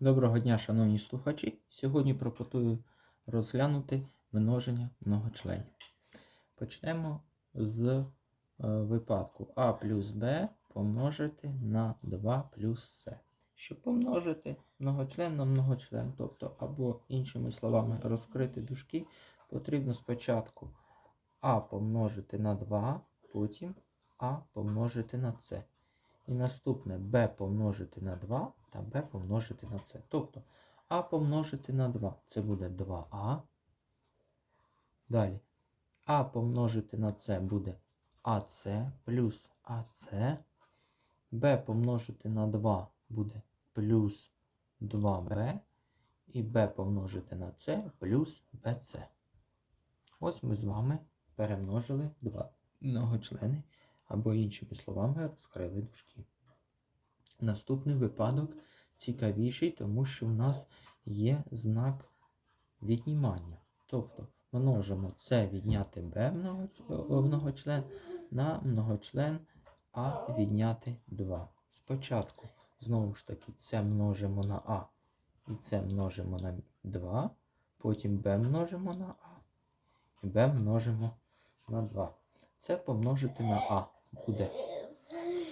Доброго дня, шановні слухачі. Сьогодні пропоную розглянути множення многочленів. Почнемо з е, випадку а плюс b помножити на 2 плюс c. Щоб помножити многочлен на многочлен, тобто, або іншими словами, розкрити дужки, потрібно спочатку а помножити на 2, потім а помножити на c. І наступне b помножити на 2 та b помножити на c. Тобто а помножити на 2 це буде 2а. Далі а помножити на c буде АС плюс АС. b помножити на 2 буде плюс 2b. І b помножити на c плюс bc. Ось ми з вами перемножили два многочлени або іншими словами розкрили дужки. Наступний випадок цікавіший, тому що в нас є знак віднімання. Тобто множимо це відняти b многочлен на многочлен А відняти 2. Спочатку, знову ж таки, це множимо на А і це множимо на 2. Потім b множимо на А і b множимо на 2. Це помножити на А буде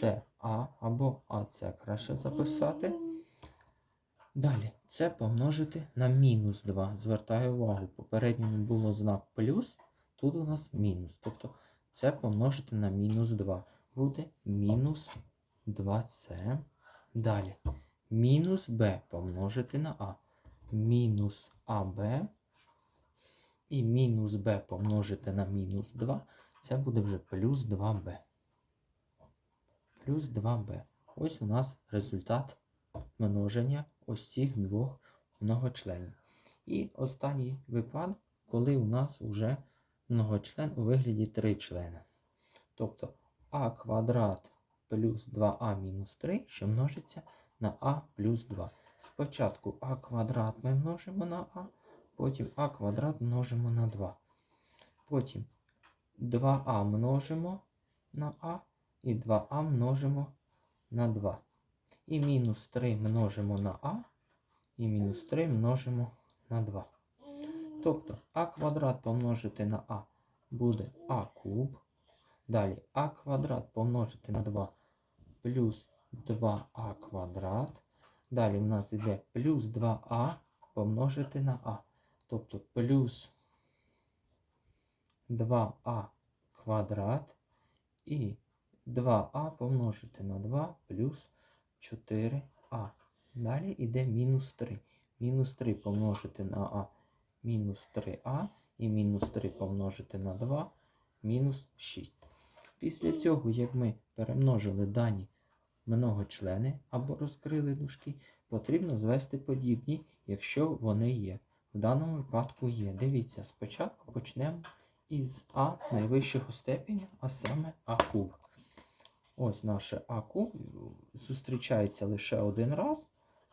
це А або АЦ краще записати. Далі це помножити на мінус 2. Звертаю увагу, попередньому було знак плюс, тут у нас мінус. Тобто це помножити на мінус 2. Буде мінус 2С. Далі мінус Б помножити на А. Мінус АБ. І мінус Б помножити на мінус 2. Це буде вже плюс 2Б плюс 2b. Ось у нас результат множення ось цих двох многочленів. І останній випадок, коли у нас вже многочлен у вигляді 3 члени. Тобто а квадрат плюс 2а мінус 3, що множиться на а плюс 2. Спочатку а квадрат ми множимо на а, потім а квадрат множимо на 2. Потім 2а множимо на а і 2а множимо на 2. І мінус 3 множимо на а, і мінус 3 множимо на 2. Тобто а квадрат помножити на а буде а куб. Далі а квадрат помножити на 2 плюс 2а квадрат. Далі в нас йде плюс 2а помножити на а. Тобто плюс 2а квадрат і 2а помножити на 2 плюс 4а. Далі йде мінус 3. Мінус 3 помножити на а мінус 3а. І мінус 3 помножити на 2 мінус 6. Після цього, як ми перемножили дані многочлени або розкрили дужки, потрібно звести подібні, якщо вони є. В даному випадку є. Дивіться, спочатку почнемо із А найвищого степеня, а саме А куб. Ось наше А зустрічається лише один раз,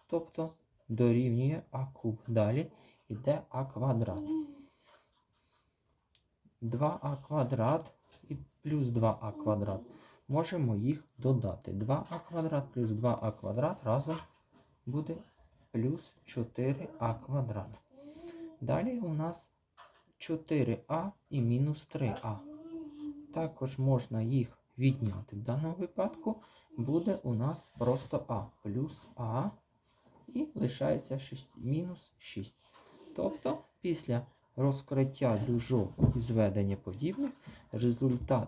тобто дорівнює А куб. Далі йде А квадрат. 2а квадрат і плюс 2а квадрат. Можемо їх додати. 2а квадрат плюс 2а квадрат разом буде плюс 4а квадрат. Далі у нас 4а і мінус 3а. Також можна їх відняти. В даному випадку буде у нас просто А плюс А і лишається 6, мінус 6. Тобто, після розкриття дужок і зведення подібних, результат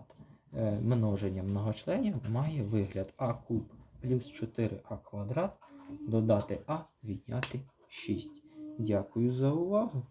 е, множення многочленів має вигляд А куб плюс 4а квадрат, додати А відняти 6. Дякую за увагу!